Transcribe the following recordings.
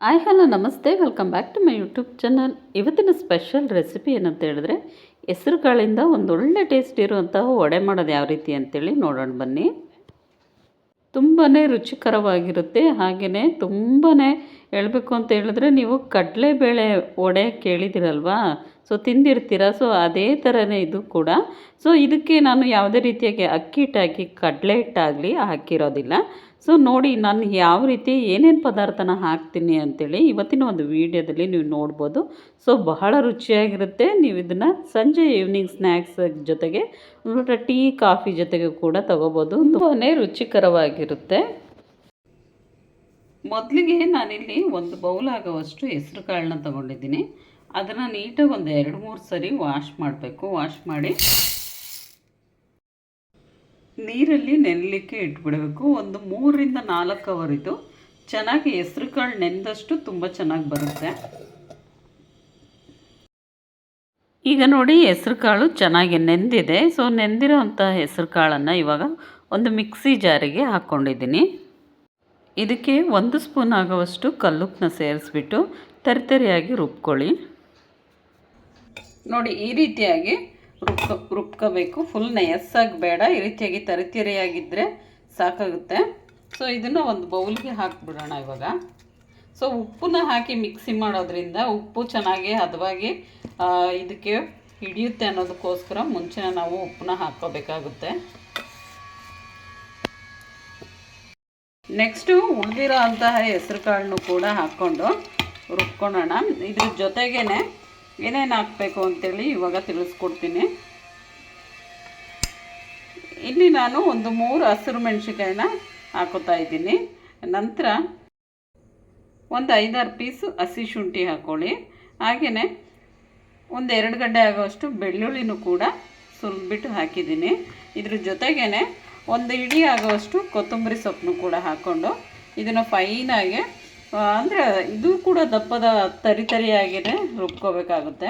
Hi hello ನಮಸ್ತೆ. Welcome back to my YouTube channel ಇವತ್ತಿನ special recipe ಏನಂತ ಹೇಳಿದ್ರೆ, ಹೆಸರುಕಾಳಿಂದ ಒಂದು ಒಳ್ಳೆ ಟೇಸ್ಟ್ ಇರುವಂತಹ ವಡೆ ಮಾಡೋದು ಯಾವ ರೀತಿ ಅಂತೇಳಿ ನೋಡೋಣ ಬನ್ನಿ. ತುಂಬಾ ರುಚಿಕರವಾಗಿರುತ್ತೆ. ಹಾಗೆಯೇ ತುಂಬಾ ಹೇಳಬೇಕು ಅಂತ ಹೇಳಿದ್ರೆ, ನೀವು ಕಡಲೆಬೇಳೆ ವಡೆ ಕೇಳಿದಿರಲ್ವಾ? ಸೊ ತಿಂದಿರ್ತೀರ? ಸೊ ಅದೇ ಥರನೇ ಇದು ಕೂಡ. ಸೊ ಇದಕ್ಕೆ ನಾನು ಯಾವುದೇ ರೀತಿಯಾಗಿ ಅಕ್ಕಿ ಹಿಟ್ಟಾಗಿ ಕಡಲೆ ಹಿಟ್ಟಾಗಲಿ ಹಾಕಿರೋದಿಲ್ಲ. ಸೊ ನೋಡಿ ನಾನು ಯಾವ ರೀತಿ ಏನೇನು ಪದಾರ್ಥನ ಹಾಕ್ತೀನಿ ಅಂತೇಳಿ ಇವತ್ತಿನ ಒಂದು ವೀಡಿಯೋದಲ್ಲಿ ನೀವು ನೋಡ್ಬೋದು. ಸೊ ಬಹಳ ರುಚಿಯಾಗಿರುತ್ತೆ. ನೀವು ಇದನ್ನು ಸಂಜೆ ಈವ್ನಿಂಗ್ ಸ್ನ್ಯಾಕ್ಸ್ ಜೊತೆಗೆ ಒಂದು ಟೀ, ಕಾಫಿ ಜೊತೆಗೆ ಕೂಡ ತಗೋಬೋದು. ತುಂಬಾ ರುಚಿಕರವಾಗಿರುತ್ತೆ. ಮೊದಲಿಗೆ ನಾನಿಲ್ಲಿ ಒಂದು ಬೌಲ್ ಆಗುವಷ್ಟು ಹೆಸರು ಕಾಳನ್ನ ತೊಗೊಂಡಿದ್ದೀನಿ. ಅದನ್ನು ನೀಟಾಗಿ ಒಂದು ಎರಡು ಮೂರು ಸರಿ ವಾಶ್ ಮಾಡಬೇಕು. ವಾಶ್ ಮಾಡಿ ನೀರಲ್ಲಿ ನೆನಲಿಕ್ಕೆ ಇಟ್ಬಿಡಬೇಕು. ಒಂದು ಮೂರರಿಂದ ನಾಲ್ಕು ಅವರ್ ಇದು. ಚೆನ್ನಾಗಿ ಹೆಸ್ರು ಕಾಳು ನೆಂದಷ್ಟು ತುಂಬ ಚೆನ್ನಾಗಿ ಬರುತ್ತೆ. ಈಗ ನೋಡಿ ಹೆಸ್ರು ಕಾಳು ಚೆನ್ನಾಗಿ ನೆಂದಿದೆ. ಸೊ, ನೆಂದಿರೋ ಅಂಥ ಹೆಸ್ರು ಕಾಳನ್ನು ಇವಾಗ ಒಂದು ಮಿಕ್ಸಿ ಜಾರಿಗೆ ಹಾಕ್ಕೊಂಡಿದ್ದೀನಿ ಇದಕ್ಕೆ ಒಂದು ಸ್ಪೂನ್ ಆಗೋವಷ್ಟು ಕಲ್ಲುಪ್ಪನ್ನ ಸೇರಿಸ್ಬಿಟ್ಟು ತರಿತರಿಯಾಗಿ ರುಬ್ಕೊಳ್ಳಿ. ನೋಡಿ ಈ ರೀತಿಯಾಗಿ ರುಬ್ಕೊ, ರುಬ್ಕೋಬೇಕು. ಫುಲ್ ನಯಸ್ಸಾಗಿ ಬೇಡ. ಈ ರೀತಿಯಾಗಿ ತರಿತರಿಯಾಗಿದ್ದರೆ ಸಾಕಾಗುತ್ತೆ. ಸೊ ಇದನ್ನು ಒಂದು ಬೌಲ್ಗೆ ಹಾಕಿಬಿಡೋಣ ಇವಾಗ. ಸೊ ಉಪ್ಪನ್ನ ಹಾಕಿ ಮಿಕ್ಸಿ ಮಾಡೋದ್ರಿಂದ ಉಪ್ಪು ಚೆನ್ನಾಗಿ ಹದವಾಗಿ ಇದಕ್ಕೆ ಹಿಡಿಯುತ್ತೆ ಅನ್ನೋದಕ್ಕೋಸ್ಕರ ಮುಂಚೆ ನಾವು ಉಪ್ಪನ್ನ ಹಾಕ್ಕೋಬೇಕಾಗುತ್ತೆ. ನೆಕ್ಸ್ಟು ಉಳಿದಿರೋ ಅಂತಹ ಹೆಸರು ಕಾಳನ್ನು ಕೂಡ ಹಾಕ್ಕೊಂಡು ರುಬ್ಕೊಳ್ಳೋಣ ಇದ್ರ ಜೊತೆಗೇ ಏನೇನು ಹಾಕಬೇಕು ಅಂತೇಳಿ ಇವಾಗ ತಿಳಿಸ್ಕೊಡ್ತೀನಿ. ಇಲ್ಲಿ ನಾನು ಒಂದು ಮೂರು ಹಸಿರು ಮೆಣಸಿಕಾಯಿನ ಹಾಕೋತಾ ಇದ್ದೀನಿ. ನಂತರ ಒಂದು ಐದಾರು ಪೀಸು ಹಸಿ ಶುಂಠಿ ಹಾಕ್ಕೊಳ್ಳಿ ಹಾಗೆಯೇ ಒಂದು ಎರಡು ಗಡ್ಡೆ ಆಗೋಷ್ಟು ಬೆಳ್ಳುಳ್ಳಿನೂ ಕೂಡ ಸುಲಿದ್ಬಿಟ್ಟು ಹಾಕಿದ್ದೀನಿ. ಇದ್ರ ಜೊತೆಗೇ ಒಂದು ಇಡೀ ಆಗೋವಷ್ಟು ಕೊತ್ತಂಬರಿ ಸೊಪ್ಪನ್ನು ಕೂಡ ಹಾಕ್ಕೊಂಡು ಇದನ್ನು ಫೈನಾಗಿ ಅಂದರೆ ಇದು ಕೂಡ ದಪ್ಪದ ತರಿ ತರಿಯಾಗಿಯೇ ರುಬ್ಕೋಬೇಕಾಗುತ್ತೆ.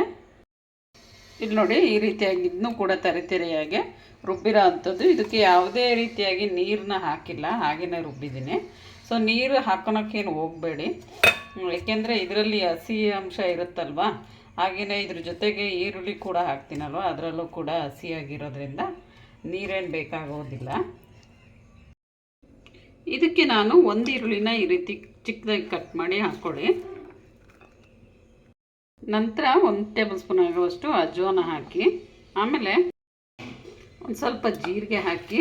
ಇಲ್ಲಿ ನೋಡಿ ಈ ರೀತಿಯಾಗಿ ಇದನ್ನು ಕೂಡ ತರಿತರಿಯಾಗಿ ರುಬ್ಬಿರೋ ಅಂಥದ್ದು. ಇದಕ್ಕೆ ಯಾವುದೇ ರೀತಿಯಾಗಿ ನೀರನ್ನ ಹಾಕಿಲ್ಲ ಹಾಗೆಯೇ ರುಬ್ಬಿದ್ದೀನಿ. ಸೊ ನೀರು ಹಾಕೋಣಕ್ಕೇನು ಹೋಗಬೇಡಿ. ಏಕೆಂದರೆ ಇದರಲ್ಲಿ ಹಸಿ ಅಂಶ ಇರುತ್ತಲ್ವ? ಹಾಗೆಯೇ ಇದ್ರ ಜೊತೆಗೆ ಈರುಳ್ಳಿ ಕೂಡ ಹಾಕ್ತೀನಲ್ವ? ಅದರಲ್ಲೂ ಕೂಡ ಹಸಿಯಾಗಿರೋದ್ರಿಂದ ನೀರೇನು ಬೇಕಾಗೋದಿಲ್ಲ. ಇದಕ್ಕೆ ನಾನು ಒಂದು ಈರುಳ್ಳಿನ ಈ ರೀತಿ ಚಿಕ್ಕದಾಗಿ ಕಟ್ ಮಾಡಿ ಹಾಕ್ಕೊಳ್ಳಿ. ನಂತರ ಒಂದು ಟೇಬಲ್ ಸ್ಪೂನ್ ಆಗುವಷ್ಟು ಅಜ್ವಾನ ಹಾಕಿ, ಆಮೇಲೆ ಒಂದು ಸ್ವಲ್ಪ ಜೀರಿಗೆ ಹಾಕಿ,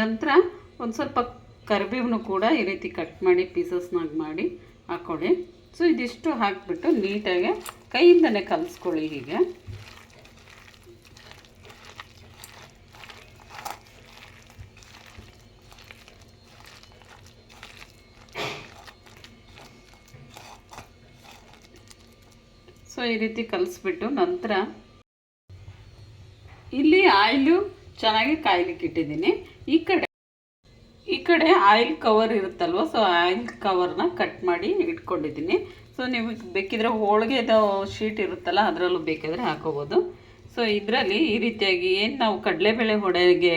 ನಂತರ ಒಂದು ಸ್ವಲ್ಪ ಕರಿಬೇವನ್ನು ಕೂಡ ಈ ರೀತಿ ಕಟ್ ಮಾಡಿ ಪೀಸಸ್ನಾಗಿ ಮಾಡಿ ಹಾಕ್ಕೊಳ್ಳಿ ಸೊ ಇದಿಷ್ಟು ಹಾಕಿಬಿಟ್ಟು ನೀಟಾಗಿ ಕೈಯಿಂದನೇ ಕಲಸ್ಕೊಳ್ಳಿ ಹೀಗೆ. ಸೊ ಈ ರೀತಿ ಕಲಿಸ್ಬಿಟ್ಟು ನಂತರ ಇಲ್ಲಿ ಆಯಿಲು ಚೆನ್ನಾಗಿ ಕಾಯ್ಲಿಕ್ಕೆ ಇಟ್ಟಿದ್ದೀನಿ. ಈ ಕಡೆ ಈ ಕಡೆ ಆಯಿಲ್ ಕವರ್ ಇರುತ್ತಲ್ವ, ಸೊ ಆಯಿಲ್ ಕವರ್ನ ಕಟ್ ಮಾಡಿ ಇಟ್ಕೊಂಡಿದ್ದೀನಿ. ಸೊ ನೀವು ಬೇಕಿದ್ರೆ ಹೋಳಿಗೆದ ಶೀಟ್ ಇರುತ್ತಲ್ಲ, ಅದರಲ್ಲೂ ಬೇಕಾದರೆ ಹಾಕೋಬೋದು. ಸೊ ಇದರಲ್ಲಿ ಈ ರೀತಿಯಾಗಿ ಏನು ನಾವು ಕಡಲೆಬೇಳೆ ಹೊಡೆಗೆ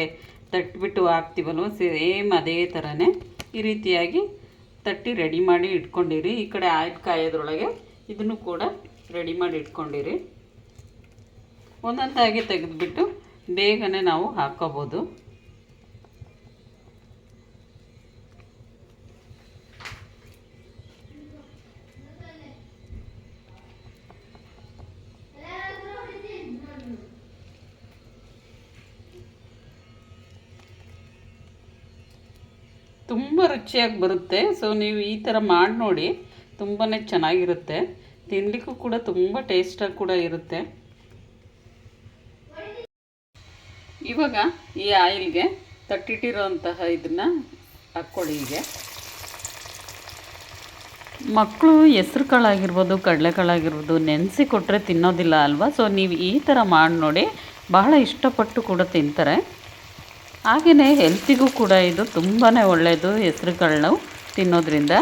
ತಟ್ಟಿಬಿಟ್ಟು ಹಾಕ್ತೀವಲ್ವ, ಸೇಮ್ ಅದೇ ಥರನೇ ಈ ರೀತಿಯಾಗಿ ತಟ್ಟಿ ರೆಡಿ ಮಾಡಿ ಇಟ್ಕೊಂಡಿರಿ. ಈ ಕಡೆ ಆಯಿಲ್ ಕಾಯೋದ್ರೊಳಗೆ ಇದನ್ನು ಕೂಡ ರೆಡಿ ಮಾಡಿ ಇಟ್ಕೊಂಡಿರಿ. ಒಂದೊಂದಾಗಿ ತೆಗೆದುಬಿಟ್ಟು ಬೇಗನೆ ನಾವು ಹಾಕ್ಕೋಬೋದು ತುಂಬ ರುಚಿಯಾಗಿ ಬರುತ್ತೆ. ಸೊ ನೀವು ಈ ಥರ ಮಾಡಿ ನೋಡಿ ತುಂಬಾ ಚೆನ್ನಾಗಿರುತ್ತೆ. ತಿನ್ನಲಿಕ್ಕೂ ಕೂಡ ತುಂಬ ಟೇಸ್ಟಾಗಿ ಕೂಡ ಇರುತ್ತೆ. ಇವಾಗ ಈ ಆಯಿಲ್ಗೆ ತಟ್ಟಿಟ್ಟಿರೋಂತಹ ಇದನ್ನು ಹಾಕ್ಕೊಳ್ಳಿ ಹೀಗೆ. ಮಕ್ಕಳು ಹೆಸ್ರು ಕಾಳಾಗಿರ್ಬೋದು ಕಡಲೆಕಾಳಾಗಿರ್ಬೋದು ನೆನೆಸಿ ಕೊಟ್ಟರೆ ತಿನ್ನೋದಿಲ್ಲ ಅಲ್ವಾ? ಸೊ ನೀವು ಈ ಥರ ಮಾಡಿ ನೋಡಿ, ಬಹಳ ಇಷ್ಟಪಟ್ಟು ಕೂಡ ತಿಂತಾರೆ. ಹಾಗೆಯೇ ಹೆಲ್ತಿಗೂ ಕೂಡ ಇದು ತುಂಬಾ ಒಳ್ಳೆಯದು ಹೆಸ್ರು ಕಾಳು ತಿನ್ನೋದ್ರಿಂದ.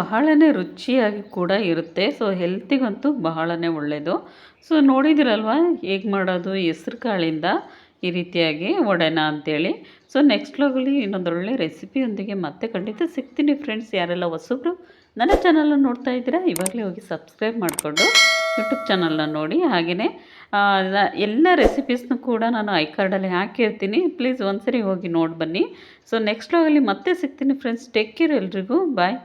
ಬಹಳನೇ ರುಚಿಯಾಗಿ ಕೂಡ ಇರುತ್ತೆ. ಸೊ ಹೆಲ್ತಿಗಂತೂ ಬಹಳನೇ ಒಳ್ಳೆಯದು ಸೊ ನೋಡಿದಿರಲ್ವ? ಹೇಗೆ ಮಾಡೋದು? ಹೆಸ್ರು ಕಾಳಿಂದ ಈ ರೀತಿಯಾಗಿ ಒಡೆನ ಅಂತೇಳಿ. ಸೊ ನೆಕ್ಸ್ಟ್ ಲೋಗಲ್ಲಿ ಇನ್ನೊಂದು ಒಳ್ಳೆ ರೆಸಿಪಿಯೊಂದಿಗೆ ಮತ್ತೆ ಖಂಡಿತ ಸಿಗ್ತೀನಿ ಫ್ರೆಂಡ್ಸ್ ಯಾರೆಲ್ಲ ಹೊಸಬ್ರು ನನ್ನ ಚಾನಲನ್ನು ನೋಡ್ತಾ ಇದ್ದೀರಾ, ಇವಾಗಲೇ ಹೋಗಿ ಸಬ್ಸ್ಕ್ರೈಬ್ ಮಾಡಿಕೊಂಡು ಯೂಟ್ಯೂಬ್ ಚಾನಲ್ನ ನೋಡಿ. ಹಾಗೆಯೇ ಎಲ್ಲ ರೆಸಿಪೀಸ್ನು ಕೂಡ ನಾನು ಐ ಕಾರ್ಡಲ್ಲಿ ಹಾಕಿರ್ತೀನಿ. ಪ್ಲೀಸ್ ಒಂದ್ಸರಿ ಹೋಗಿ ನೋಡಿ ಬನ್ನಿ. ಸೊ ನೆಕ್ಸ್ಟ್ ಲಾಗಲ್ಲಿ ಮತ್ತೆ ಸಿಗ್ತೀನಿ ಫ್ರೆಂಡ್ಸ್ ಟೇಕ್ ಕೇರ್ ಎಲ್ರಿಗೂ. ಬಾಯ್